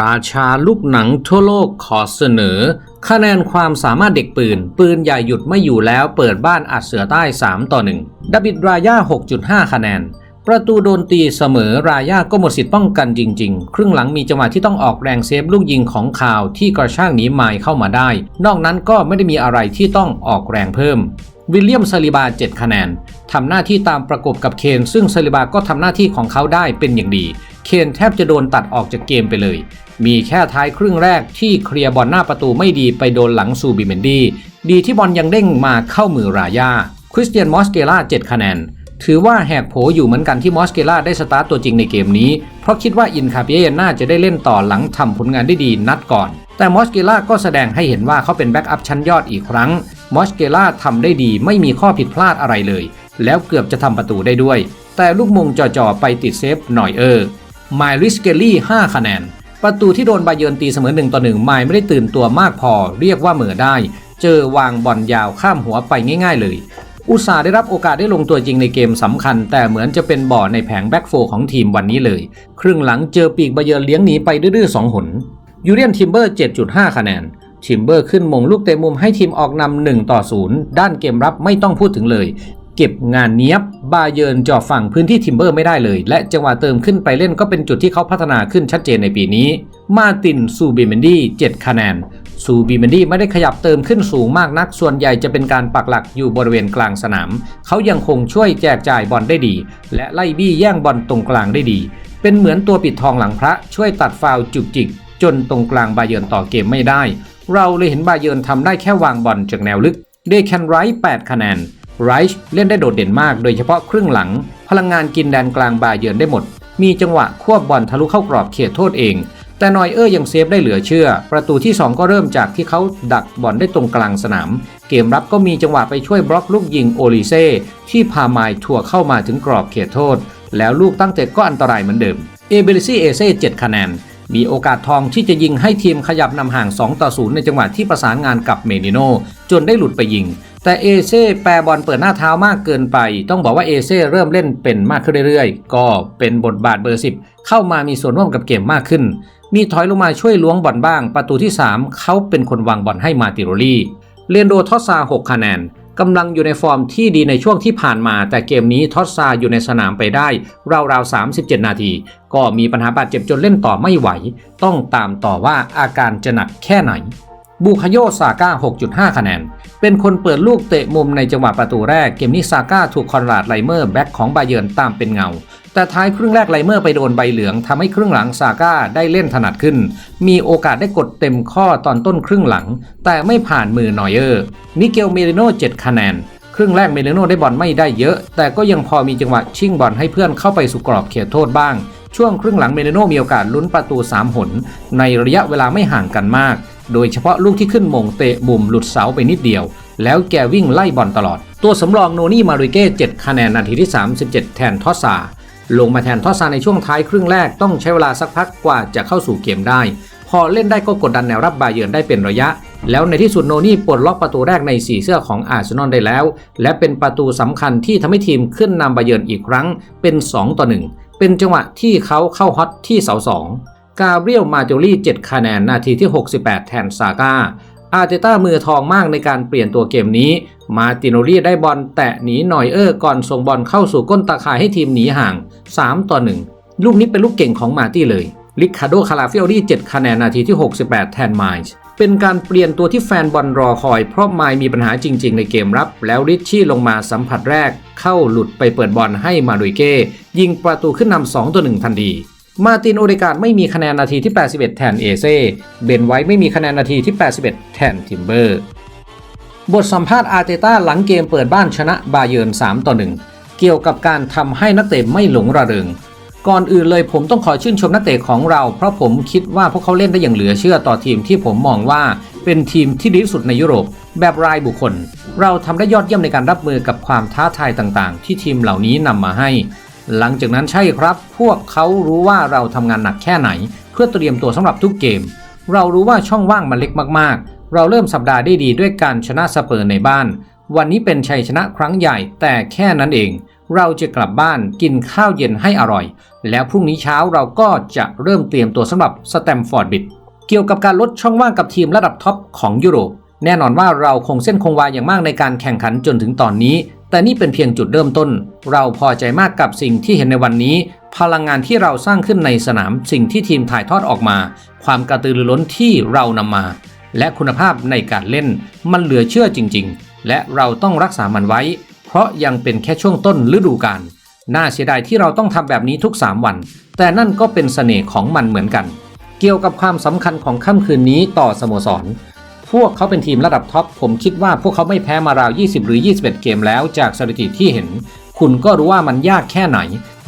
ราชาลูกหนังทั่วโลกขอเสนอ คะแนนความสามารถเด็กปืน ปืนใหญ่หยุดไม่อยู่แล้วเปิดบ้านอัดเสือใต้ 3 ต่อ 1ดับบิดรายา6.5 คะแนน ประตูโดนตีเสมอรายาก็หมดสิทธิ์ป้องกันจริง ๆ ครึ่งหลังมีจังหวะที่ต้องออกแรงเซฟลูกยิงของข่าวที่กระช่างหนีไมล์เข้ามาได้ นอกนั้นก็ไม่ได้มีอะไรที่ต้องออกแรงเพิ่มวิลเลียมซาลิบา 7 คะแนน ทำหน้าที่ตามประกบกับเคน ซึ่งซาลิบาก็ทำหน้าที่ของเขาได้เป็นอย่างดี เคนแทบจะโดนตัดออกจากเกมไปเลย มีแค่ท้ายครึ่งแรกที่เคลียร์บอลหน้าประตูไม่ดีไปโดนหลังซูบิเมนดีดีที่บอลยังเด้งมาเข้ามือรายาคริสเตียนมอสเกล่า7คะแนนถือว่าแหกโผอยู่เหมือนกันที่มอสเกล่าได้สตาร์ตตัวจริงในเกมนี้ เพราะคิดว่าอินคาเปียน่าจะได้เล่นต่อหลังทำผลงานได้ดีนัดก่อน แต่มอสเกล่าก็แสดงให้เห็นว่าเขาเป็นแบ็กอัพชั้นยอดอีกครั้ง มอสเกล่าทำได้ดีไม่มีข้อผิดพลาดอะไรเลย แล้วเกือบจะทำประตูได้ด้วย แต่ลูกมงจ่อๆไปติดเซฟหน่อยเออ ไมริสเกลลี่ 5 คะแนน ประตูที่โดนบาเยิร์นตีเสมอ1ต่อ1ไมล์ไม่ได้ตื่นตัวมากพอ เรียกว่าเหมือได้ เจอวางบอลยาวข้ามหัวไปง่าย ๆ เลยอุตสาห์ได้รับโอกาสได้ลงตัวจริงในเกมสำคัญ แต่เหมือนจะเป็นบ่อในแผงแบ็กโฟของทีมวันนี้เลย ครึ่งหลังเจอปีกบาเยิร์นเลี้ยงหนีไปดื้อๆสองหนยูเรียนทิมเบอร์ 7.5 คะแนน ทิมเบอร์ขึ้นมงลูกเตะมุมให้ทีมออกนำ1ต่อ 0 ด้านเกมรับไม่ต้องพูดถึงเลย เก็บงานเนี้ยบบาเยินจ่อฝั่งพื้นที่ทิมเบอร์ไม่ได้เลย และจังหวะเติมขึ้นไปเล่นก็เป็นจุดที่เขาพัฒนาขึ้นชัดเจนในปีนี้ มาตินซูบิเมนดี้7คะแนนซูบิเมนดี้ไม่ได้ขยับเติมขึ้นสูงมากนัก ส่วนใหญ่จะเป็นการปักหลักอยู่บริเวณกลางสนาม เขายังคงช่วยแจกจ่ายบอลได้ดี และไล่บี้แย่งบอลตรงกลางได้ดี เป็นเหมือนตัวปิดทองหลังพระช่วยตัดฟาวจุกจิก จนตรงกลางบาเยินต่อเกมไม่ได้ เราเลยเห็นบาเยินทำได้แค่วางบอลจากแนวลึกเดแคนไรท์8คะแนน ไรช์เล่นได้โดดเด่นมากโดยเฉพาะครึ่งหลัง พลังงานกินแดนกลางบาเยิร์นได้หมด มีจังหวะควบบอลทะลุเข้ากรอบเขตโทษเอง แต่นอยเออร์ยังเซฟได้เหลือเชื่อ ประตูที่ 2 ก็เริ่มจากที่เขาดักบอลได้ตรงกลางสนาม เกมรับก็มีจังหวะไปช่วยบล็อกลูกยิงโอลิเซ่ที่พาไมล์ถั่วเข้ามาถึงกรอบเขตโทษ แล้วลูกตั้งเตะก็อันตรายเหมือนเดิมเอเบลิซี่เอเซ่7คะแนนมีโอกาสทองที่จะยิงให้ทีมขยับนำห่าง 2 ต่อ 0 ในจังหวะที่ประสานงานกับเมนิโนจนได้หลุดไปยิง แต่เอเซ่แปรบอลเปิดหน้าเท้ามากเกินไป ต้องบอกว่าเอเซ่เริ่มเล่นเป็นมากขึ้นเรื่อยๆ ก็เป็นบทบาทเบอร์ 10 เข้ามามีส่วนร่วมกับเกมมากขึ้น มีถอยลงมาช่วยล้วงบอลบ้าง ประตูที่ 3 เขาเป็นคนวางบอลให้มาติโรลีเลียนโดทอสซา 6 คะแนนกำลังอยู่ในฟอร์มที่ดีในช่วงที่ผ่านมา แต่เกมนี้ทอสซาอยู่ในสนามไปได้ ราวๆ 37 นาที ก็มีปัญหาบาดเจ็บจนเล่นต่อไม่ไหว ต้องตามต่อว่าอาการจะหนักแค่ไหน บูคโยซาก้า 6.5 คะแนน เป็นคนเปิดลูกเตะมุมในจังหวะประตูแรก เกมนี้ซาก้าถูกคอนราดไลเมอร์แบ็กของบาเยิร์นตามเป็นเงา แต่ท้ายครึ่งแรกไลเมอร์ไปโดนใบเหลืองทำให้ครึ่งหลังซาก้าได้เล่นถนัดขึ้น มีโอกาสได้กดเต็มข้อตอนต้นครึ่งหลัง แต่ไม่ผ่านมือนอยเออร์นิเกลเมริโน่7คะแนน ครึ่งแรกเมริโน่ได้บอลไม่ได้เยอะ แต่ก็ยังพอมีจังหวะชิ่งบอลให้เพื่อนเข้าไปสู่กรอบเขตโทษบ้าง ช่วงครึ่งหลังเมริโน่มีโอกาสลุ้นประตู3หนในระยะเวลาไม่ห่างกันมาก โดยเฉพาะลูกที่ขึ้นมงเตะบุ่มหลุดเสาไปนิดเดียว แล้วแกวิ่งไล่บอลตลอด ตัวสำรองโนนี่มาริเก้7คะแนนนาทีที่ 37 แทนทอสซาลงมาแทนทอสซาในช่วงท้ายครึ่งแรกต้องใช้เวลาสักพักกว่าจะเข้าสู่เกมได้ พอเล่นได้ก็กดดันแนวรับบาเยิร์นได้เป็นระยะ แล้วในที่สุดโนนี่ปลดล็อกประตูแรกในสีเสื้อของอาร์เซนอลได้แล้ว และเป็นประตูสำคัญที่ทำให้ทีมขึ้นนำบาเยิร์นอีกครั้งเป็น 2 ต่อ 1 เป็นจังหวะที่เขาเข้าฮอตที่เสาสอง กาเบรียลมาโจลี่7คะแนนนาทีที่ 68 แทนซาก้าอาร์เตต้ามือทองมากในการเปลี่ยนตัวเกมนี้ มาติโนรีได้บอลแตะหนีหน่อยเออร์ก่อนส่งบอลเข้าสู่ก้นตาข่ายให้ทีมหนีห่าง 3 ต่อ 1 ลูกนี้เป็นลูกเก่งของมาตี้เลย ลิคาโดคาราฟิโอรี่7คะแนนนาทีที่ 68 แทนไมล์เป็นการเปลี่ยนตัวที่แฟนบอลรอคอย เพราะไมล์มีปัญหาจริง ๆ ในเกมรับ แล้วริชชี่ลงมาสัมผัสแรก เข้าหลุดไปเปิดบอลให้มาดุยเก้ยิงประตูขึ้นนำ2ต่อ1ทันที มาตินโอเดการ์ไม่มีคะแนนนาทีที่ 81 แทนเอเซ่เบนไว้ไม่มีคะแนนนาทีที่ 81 แทนทิมเบอร์ บทสัมภาษณ์อาร์เตต้าหลังเกมเปิดบ้านชนะบาเยิร์น3ต่อ1เกี่ยวกับการทำให้นักเตะไม่หลงระเริง ก่อนอื่นเลยผมต้องขอชื่นชมนักเตะของเรา เพราะผมคิดว่าพวกเขาเล่นได้อย่างเหลือเชื่อต่อทีมที่ผมมองว่าเป็นทีมที่ดีที่สุดในยุโรป แบบรายบุคคล เราทำได้ยอดเยี่ยมในการรับมือกับความท้าทายต่างๆ ที่ทีมเหล่านี้นำมาให้ หลังจากนั้นใช่ครับ พวกเขารู้ว่าเราทำงานหนักแค่ไหน เพื่อเตรียมตัวสำหรับทุกเกม เรารู้ว่าช่องว่างมันเล็กมากๆ เราเริ่มสัปดาห์ได้ดีด้วยการชนะสเปอร์ในบ้าน วันนี้เป็นชัยชนะครั้งใหญ่แต่แค่นั้นเอง เราจะกลับบ้านกินข้าวเย็นให้อร่อย แล้วพรุ่งนี้เช้าเราก็จะเริ่มเตรียมตัวสำหรับสแตมฟอร์ดบิดเกี่ยวกับการลดช่องว่างกับทีมระดับท็อปของยุโรป แน่นอนว่าเราคงเส้นคงวาอย่างมากในการแข่งขันจนถึงตอนนี้ แต่นี่เป็นเพียงจุดเริ่มต้น เราพอใจมากกับสิ่งที่เห็นในวันนี้ พลังงานที่เราสร้างขึ้นในสนาม สิ่งที่ทีมถ่ายทอดออกมา ความกระตือรือร้นที่เรานำมา และคุณภาพในการเล่น มันเหลือเชื่อจริง ๆ และเราต้องรักษามันไว้ เพราะยังเป็นแค่ช่วงต้นฤดูกาลน่าเสียดายที่เราต้องทำแบบนี้ทุก 3 วัน แต่นั่นก็เป็นเสน่ห์ของมันเหมือนกัน เกี่ยวกับความสำคัญของค่ำคืนนี้ต่อสโมสร พวกเขาเป็นทีมระดับท็อปผมคิดว่าพวกเขาไม่แพ้มาราว 20 หรือ 21 เกมแล้วจากสถิติที่เห็น คุณก็รู้ว่ามันยากแค่ไหน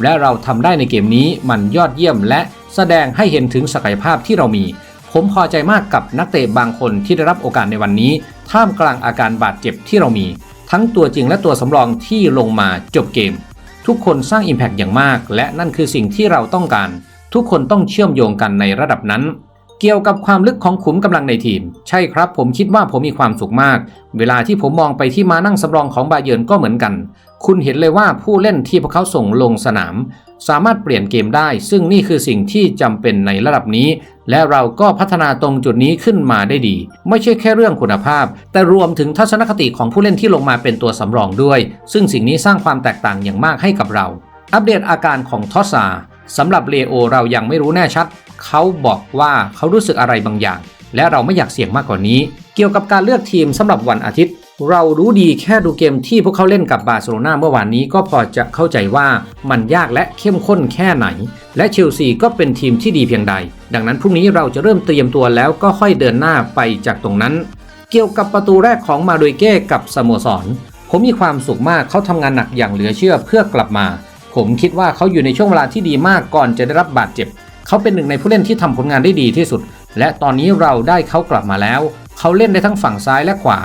และเราทำได้ในเกมนี้มันยอดเยี่ยมและแสดงให้เห็นถึงศักยภาพที่เรามี ผมพอใจมากกับนักเตะบางคนที่ได้รับโอกาสในวันนี้ ท่ามกลางอาการบาดเจ็บที่เรามี ทั้งตัวจริงและตัวสำรองที่ลงมาจบเกม ทุกคนสร้าง Impact อย่างมาก และนั่นคือสิ่งที่เราต้องการ ทุกคนต้องเชื่อมโยงกันในระดับนั้น เกี่ยวกับความลึกของขุมกำลังในทีม ใช่ครับ ผมคิดว่าผมมีความสุขมาก เวลาที่ผมมองไปที่มานั่งสำรองของบาเยิร์นก็เหมือนกัน คุณเห็นเลยว่าผู้เล่นที่พวกเขาส่งลงสนาม สามารถเปลี่ยนเกมได้ ซึ่งนี่คือสิ่งที่จำเป็นในระดับนี้ และเราก็พัฒนาตรงจุดนี้ขึ้นมาได้ดี ไม่ใช่แค่เรื่องคุณภาพ แต่รวมถึงทัศนคติของผู้เล่นที่ลงมาเป็นตัวสำรองด้วย ซึ่งสิ่งนี้สร้างความแตกต่างอย่างมากให้กับเรา อัปเดตอาการของทอสซา สำหรับเลโอเรายังไม่รู้แน่ชัด เขาบอกว่าเขารู้สึกอะไรบางอย่าง และเราไม่อยากเสี่ยงมากกว่านี้ เกี่ยวกับการเลือกทีมสำหรับวันอาทิตย์ เรารู้ดีแค่ดูเกมที่พวกเขาเล่นกับบาร์เซโลนาเมื่อวานนี้ก็พอจะเข้าใจว่ามันยากและเข้มข้นแค่ไหน และเชลซีก็เป็นทีมที่ดีเพียงใด ดังนั้นพรุ่งนี้เราจะเริ่มเตรียมตัวแล้วก็ค่อยเดินหน้าไปจากตรงนั้น เกี่ยวกับประตูแรกของมาโดยเก้กับสโมสร ผมมีความสุขมากเขาทำงานหนักอย่างเหลือเชื่อเพื่อกลับมา ผมคิดว่าเขาอยู่ในช่วงเวลาที่ดีมากก่อนจะได้รับบาดเจ็บ เขาเป็นหนึ่งในผู้เล่นที่ทำผลงานได้ดีที่สุด และตอนนี้เราได้เขากลับมาแล้ว เขาเล่นได้ทั้งฝั่งซ้ายและขวา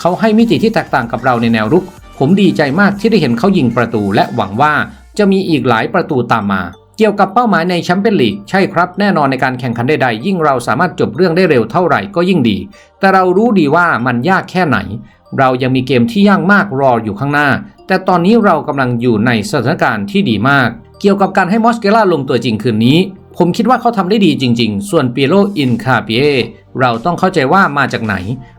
เขาให้มิติที่แตกต่างกับเราในแนวรุก ผมดีใจมากที่ได้เห็นเขายิงประตูและหวังว่าจะมีอีกหลายประตูตามมา เกี่ยวกับเป้าหมายในแชมเปี้ยนลีกใช่ครับ แน่นอนในการแข่งขันใดๆยิ่งเราสามารถจบเรื่องได้เร็วเท่าไหร่ก็ยิ่งดี แต่เรารู้ดีว่ามันยากแค่ไหน เรายังมีเกมที่ยากมากรออยู่ข้างหน้า แต่ตอนนี้เรากำลังอยู่ในสถานการณ์ที่ดีมาก เกี่ยวกับการให้มอสเกล่าลงตัวจริงคืนนี้ ผมคิดว่าเขาทำได้ดีจริง ๆ ส่วนเปียโรอินคาเปียเราต้องเข้าใจว่ามาจากไหน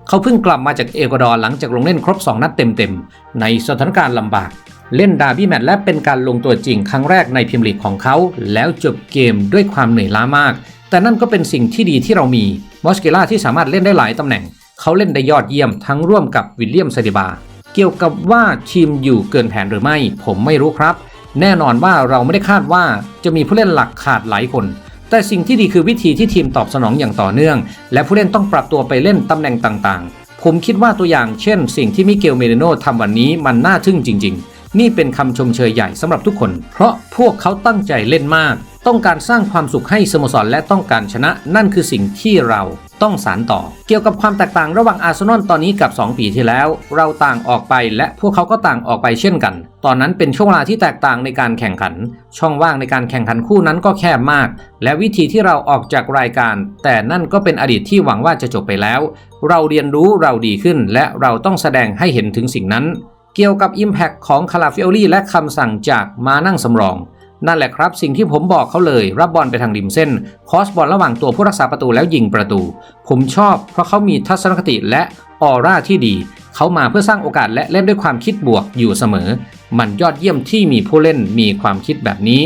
เขาเพิ่งกลับมาจากเอกวาดอร์หลังจากลงเล่นครบ 2 นัดเต็มๆ ในสถานการณ์ลำบาก เล่นดาร์บี้แมตช์และเป็นการลงตัวจริงครั้งแรกในพรีเมียร์ลีกของเขา แล้วจบเกมด้วยความเหนื่อยล้ามาก แต่นั่นก็เป็นสิ่งที่ดีที่เรามีมอสเกล่าที่สามารถเล่นได้หลายตำแหน่ง เขาเล่นได้ยอดเยี่ยมทั้งร่วมกับวิลเลียมเซเดบา เกี่ยวกับว่าทีมอยู่เกินแผนหรือไม่ ผมไม่รู้ครับ แน่นอนว่าเราไม่ได้คาดว่าจะมีผู้เล่นหลักขาดหลายคน แต่สิ่งที่ดีคือวิธีที่ทีมตอบสนองอย่างต่อเนื่อง และผู้เล่นต้องปรับตัวไปเล่นตำแหน่งต่างๆ ผมคิดว่าตัวอย่างเช่น สิ่งที่มิเกลเมเรโนทำวันนี้มันน่าทึ่งจริง ๆนี่เป็นคำชมเชยใหญ่สำหรับทุกคน เพราะพวกเขาตั้งใจเล่นมาก ต้องการสร้างความสุขให้สโมสรและต้องการชนะ นั่นคือสิ่งที่เรา ต้องสานต่อ เกี่ยวกับความแตกต่างระหว่างอาร์เซนอลตอนนี้กับ 2 ปีที่แล้ว เราต่างออกไปและพวกเขาก็ต่างออกไปเช่นกัน ตอนนั้นเป็นช่วงเวลาที่แตกต่างในการแข่งขัน ช่องว่างในการแข่งขันคู่นั้นก็แคบมาก และวิธีที่เราออกจากรายการ แต่นั่นก็เป็นอดีตที่หวังว่าจะจบไปแล้ว เราเรียนรู้เราดีขึ้น และเราต้องแสดงให้เห็นถึงสิ่งนั้น เกี่ยวกับ Impact ของคาราฟิโอลี่และคำสั่งจากมานั่งสำรอง นั่นแหละครับ สิ่งที่ผมบอกเขาเลย รับบอลไปทางริมเส้น คอสบอลระหว่างตัวผู้รักษาประตูแล้วยิงประตู ผมชอบ เพราะเขามีทัศนคติและออร่าที่ดี เขามาเพื่อสร้างโอกาสและเล่นด้วยความคิดบวกอยู่เสมอ มันยอดเยี่ยมที่มีผู้เล่นมีความคิดแบบนี้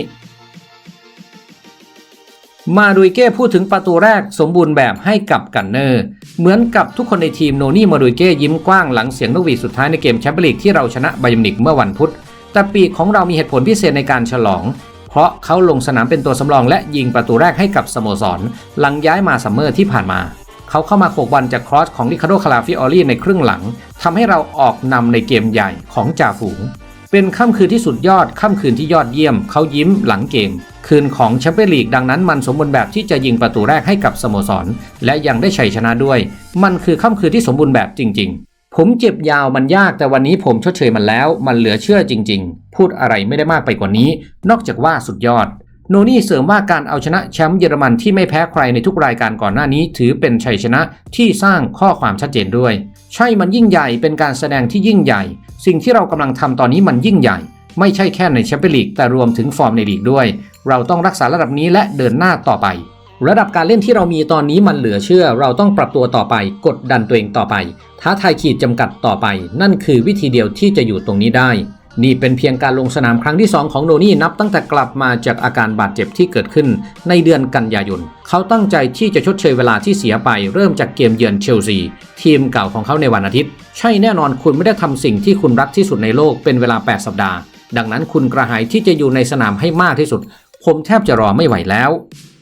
มาดุยเก้พูดถึงประตูแรกสมบูรณ์แบบให้กับกันเนอร์ เหมือนกับทุกคนในทีมโนนี่มาดุยเก้ยิ้มกว้างหลังเสียงนกหวีดสุดท้ายในเกมแชมเปี้ยนลีกที่เราชนะไบยมนิกเมื่อวันพุธ แต่ปีกของเรามีเหตุผลพิเศษในการฉลอง เพราะเขาลงสนามเป็นตัวสำรองและยิงประตูแรกให้กับสโมสร หลังย้ายมาซัมเมอร์ที่ผ่านมา เขาเข้ามาโขกบอลจากครอสของลิคาโดคาราฟิออลี่ในครึ่งหลังทำให้เราออกนำในเกมใหญ่ของจ่าฝูง เป็นค่ำคืนที่สุดยอดค่ำคืนที่ยอดเยี่ยม เขายิ้มหลังเกม คืนของแชมเปี้ยนลีกดังนั้นมันสมบูรณ์แบบที่จะยิงประตูแรกให้กับสโมสร และยังได้ชัยชนะด้วย มันคือค่ำคืนที่สมบูรณ์แบบจริง ๆ ผมเจ็บยาวมันยากแต่วันนี้ผมชดเชยมันแล้ว มันเหลือเชื่อจริง ๆ พูดอะไรไม่ได้มากไปกว่านี้ นอกจากว่าสุดยอด โนนี่เสริมว่าการเอาชนะแชมป์เยอรมันที่ไม่แพ้ใครในทุกรายการก่อนหน้านี้ ถือเป็นชัยชนะที่สร้างข้อความชัดเจนด้วย ใช่มันยิ่งใหญ่เป็นการแสดงที่ยิ่งใหญ่ สิ่งที่เรากำลังทำตอนนี้มันยิ่งใหญ่ ไม่ใช่แค่ในแชมเปี้ยนลีกแต่รวมถึงฟอร์มในลีกด้วย เราต้องรักษาระดับนี้และเดินหน้าต่อไป ระดับการเล่นที่เรามีตอนนี้มันเหลือเชื่อ เราต้องปรับตัวต่อไป กดดันตัวเองต่อไป ท้าทายขีดจำกัดต่อไป นั่นคือวิธีเดียวที่จะอยู่ตรงนี้ได้ นี่เป็นเพียงการลงสนามครั้งที่ 2 ของโนนี่นับตั้งแต่กลับมาจากอาการบาดเจ็บที่เกิดขึ้น ในเดือนกันยายน เขาตั้งใจที่จะชดเชยเวลาที่เสียไป เริ่มจากเกมเยือนเชลซี ทีมเก่าของเขาในวันอาทิตย์ ใช่แน่นอนคุณไม่ได้ทำสิ่งที่คุณรักที่สุดในโลกเป็นเวลา 8 สัปดาห์ ดังนั้นคุณกระหายที่จะอยู่ในสนามให้มากที่สุด ผมแทบจะรอไม่ไหวแล้ว